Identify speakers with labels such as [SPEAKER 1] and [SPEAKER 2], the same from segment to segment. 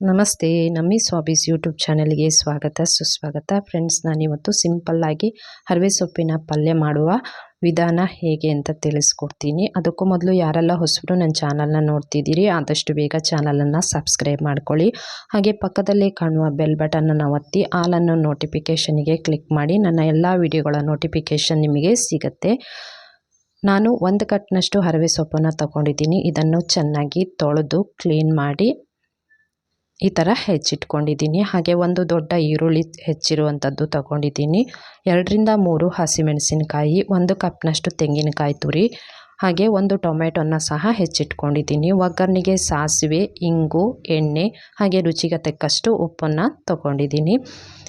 [SPEAKER 1] ನಮಸ್ತೆ, ನಮ್ಮಿ ಸ್ವಾಬೀಸ್ ಯೂಟ್ಯೂಬ್ ಚಾನಲ್ಗೆ ಸ್ವಾಗತ, ಸುಸ್ವಾಗತ. ಫ್ರೆಂಡ್ಸ್, ನಾನಿವತ್ತು ಸಿಂಪಲ್ಲಾಗಿ ಹರವೆ ಸೊಪ್ಪಿನ ಪಲ್ಯ ಮಾಡುವ ವಿಧಾನ ಹೇಗೆ ಅಂತ ತಿಳಿಸ್ಕೊಡ್ತೀನಿ. ಅದಕ್ಕೂ ಮೊದಲು ಯಾರೆಲ್ಲ ಹೊಸಬರು ನನ್ನ ಚಾನಲ್ನ ನೋಡ್ತಿದ್ದೀರಿ, ಆದಷ್ಟು ಬೇಗ ಚಾನಲನ್ನು ಸಬ್ಸ್ಕ್ರೈಬ್ ಮಾಡ್ಕೊಳ್ಳಿ. ಹಾಗೆ ಪಕ್ಕದಲ್ಲೇ ಕಾಣುವ ಬೆಲ್ ಬಟನನ್ನು ಒತ್ತಿ, ಆಲನ್ನು ನೋಟಿಫಿಕೇಷನಿಗೆ ಕ್ಲಿಕ್ ಮಾಡಿ, ನನ್ನ ಎಲ್ಲ ವಿಡಿಯೋಗಳ ನೋಟಿಫಿಕೇಷನ್ ನಿಮಗೆ ಸಿಗುತ್ತೆ. ನಾನು ಒಂದು ಕಟ್ನಷ್ಟು ಹರವೆ ಸೊಪ್ಪನ್ನು ತಗೊಂಡಿದ್ದೀನಿ. ಇದನ್ನು ಚೆನ್ನಾಗಿ ತೊಳೆದು ಕ್ಲೀನ್ ಮಾಡಿ ಈ ಥರ ಹೆಚ್ಚಿಟ್ಕೊಂಡಿದ್ದೀನಿ. ಹಾಗೆ ಒಂದು ದೊಡ್ಡ ಈರುಳ್ಳಿ ಹೆಚ್ಚಿರುವಂಥದ್ದು ತಗೊಂಡಿದ್ದೀನಿ. ಎರಡರಿಂದ ಮೂರು ಹಸಿಮೆಣಸಿನಕಾಯಿ, ಒಂದು ಕಪ್ನಷ್ಟು ತೆಂಗಿನಕಾಯಿ ತುರಿ, ಹಾಗೆ ಒಂದು ಟೊಮೆಟೊನ ಸಹ ಹೆಚ್ಚಿಟ್ಕೊಂಡಿದ್ದೀನಿ. ಒಗ್ಗರಣೆಗೆ ಸಾಸಿವೆ, ಇಂಗು, ಎಣ್ಣೆ, ಹಾಗೆ ರುಚಿಗೆ ತಕ್ಕಷ್ಟು ಉಪ್ಪನ್ನು ತಗೊಂಡಿದ್ದೀನಿ.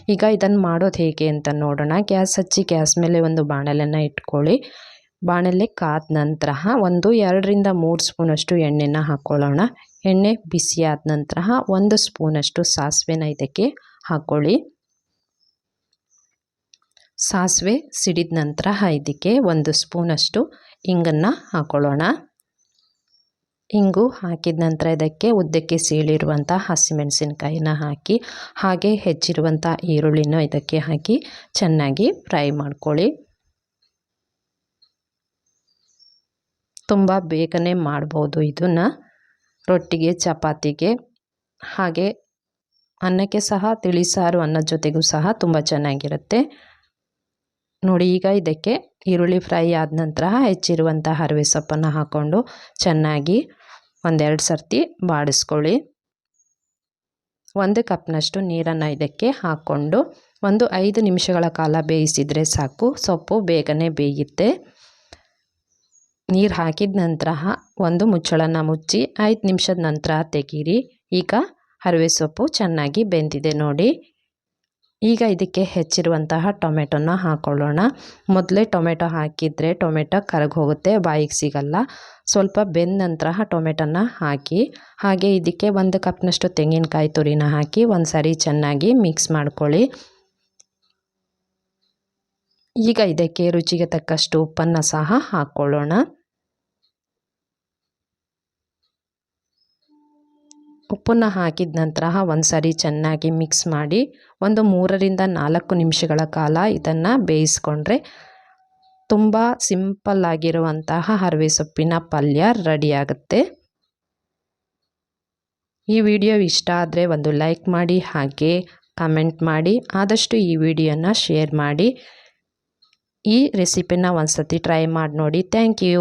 [SPEAKER 1] ಈಗ ಇದನ್ನು ಮಾಡೋದು ಹೇಗೆ ಅಂತ ನೋಡೋಣ. ಗ್ಯಾಸ್ ಹಚ್ಚಿ ಗ್ಯಾಸ್ ಮೇಲೆ ಒಂದು ಬಾಣಲೆಯನ್ನು ಇಟ್ಕೊಳ್ಳಿ. ಬಾಣಲೆ ಕಾದ ನಂತರ, ಒಂದು, ಎರಡರಿಂದ ಮೂರು ಸ್ಪೂನಷ್ಟು ಎಣ್ಣೆನ ಹಾಕ್ಕೊಳ್ಳೋಣ ಎಣ್ಣೆ ಬಿಸಿಯಾದ ನಂತರ, ಒಂದು ಸ್ಪೂನಷ್ಟು ಸಾಸಿವೆನ ಇದಕ್ಕೆ ಹಾಕ್ಕೊಳ್ಳಿ ಸಾಸಿವೆ ಸಿಡಿದ ನಂತರ ಇದಕ್ಕೆ ಒಂದು ಸ್ಪೂನಷ್ಟು ಇಂಗನ್ನು ಹಾಕ್ಕೊಳ್ಳೋಣ ಇಂಗು ಹಾಕಿದ ನಂತರ ಇದಕ್ಕೆ ಉದ್ದಕ್ಕೆ ಸೀಳಿರುವಂಥ ಹಸಿಮೆಣಸಿನ್ಕಾಯಿನ ಹಾಕಿ, ಹಾಗೆ ಹೆಚ್ಚಿರುವಂಥ ಈರುಳ್ಳಿನ ಇದಕ್ಕೆ ಹಾಕಿ ಚೆನ್ನಾಗಿ ಫ್ರೈ ಮಾಡ್ಕೊಳ್ಳಿ. ತುಂಬ ಬೇಗನೆ ಮಾಡ್ಬೋದು ಇದನ್ನು. ರೊಟ್ಟಿಗೆ, ಚಪಾತಿಗೆ. ಹಾಗೆ ಅನ್ನಕ್ಕೆ ಸಹ, ತಿಳಿಸಾರು ಅನ್ನದ ಜೊತೆಗೂ ಸಹ ತುಂಬ ಚೆನ್ನಾಗಿರುತ್ತೆ. ನೋಡಿ, ಈಗ ಇದಕ್ಕೆ ಈರುಳ್ಳಿ ಫ್ರೈ ಆದ ನಂತರ ಹೆಚ್ಚಿರುವಂಥ ಹರವೆ ಸೊಪ್ಪನ್ನು ಹಾಕ್ಕೊಂಡು ಚೆನ್ನಾಗಿ ಒಂದೆರಡು ಸರ್ತಿ ಬಾಡಿಸ್ಕೊಳ್ಳಿ. ಒಂದು ಕಪ್ನಷ್ಟು ನೀರನ್ನು ಇದಕ್ಕೆ ಹಾಕ್ಕೊಂಡು ಒಂದು ಐದು ನಿಮಿಷಗಳ ಕಾಲ ಬೇಯಿಸಿದರೆ ಸಾಕು. ಸೊಪ್ಪು ಬೇಗನೆ ಬೇಯುತ್ತೆ. ನೀರು ಹಾಕಿದ ನಂತರ ಒಂದು ಮುಚ್ಚಳನ ಮುಚ್ಚಿ ಐದು ನಿಮಿಷದ ನಂತರ ತೆಗೀರಿ. ಈಗ ಹರಿವೆ ಸೊಪ್ಪು ಚೆನ್ನಾಗಿ ಬೆಂದಿದೆ ನೋಡಿ. ಈಗ ಇದಕ್ಕೆ ಹೆಚ್ಚಿರುವಂತಹ ಟೊಮೆಟೊನ ಹಾಕ್ಕೊಳ್ಳೋಣ ಮೊದಲೇ ಟೊಮೆಟೊ ಹಾಕಿದರೆ ಟೊಮೆಟೊ ಕರಗೋಗುತ್ತೆ ಬಾಯಿಗೆ ಸಿಗಲ್ಲ. ಸ್ವಲ್ಪ ಬೆಂದ ನಂತರ ಟೊಮೆಟೊನ ಹಾಕಿ, ಹಾಗೆ ಇದಕ್ಕೆ ಒಂದು ಕಪ್ನಷ್ಟು ತೆಂಗಿನಕಾಯಿ ತುರಿನ ಹಾಕಿ ಒಂದು ಸಾರಿ ಚೆನ್ನಾಗಿ ಮಿಕ್ಸ್ ಮಾಡ್ಕೊಳ್ಳಿ. ಈಗ ಇದಕ್ಕೆ ರುಚಿಗೆ ತಕ್ಕಷ್ಟು ಉಪ್ಪನ್ನು ಸಹ ಹಾಕ್ಕೊಳ್ಳೋಣ ಉಪ್ಪನ್ನು ಹಾಕಿದ ನಂತರ ಒಂದು ಸಾರಿ ಚೆನ್ನಾಗಿ ಮಿಕ್ಸ್ ಮಾಡಿ ಒಂದು ಮೂರರಿಂದ ನಾಲ್ಕು ನಿಮಿಷಗಳ ಕಾಲ ಇದನ್ನು ಬೇಯಿಸ್ಕೊಂಡ್ರೆ ತುಂಬ ಸಿಂಪಲ್ ಆಗಿರುವಂತಹ ಹರವೆ ಸೊಪ್ಪಿನ ಪಲ್ಯ ರೆಡಿಯಾಗುತ್ತೆ ಈ ವಿಡಿಯೋ ಇಷ್ಟ ಆದರೆ ಒಂದು ಲೈಕ್ ಮಾಡಿ, ಹಾಗೆ ಕಮೆಂಟ್ ಮಾಡಿ, ಆದಷ್ಟು ಈ ವಿಡಿಯೋನ ಶೇರ್ ಮಾಡಿ. ಈ ರೆಸಿಪಿನ ಒಂದು ಸತಿ ಟ್ರೈ ಮಾಡಿ ನೋಡಿ. Thank you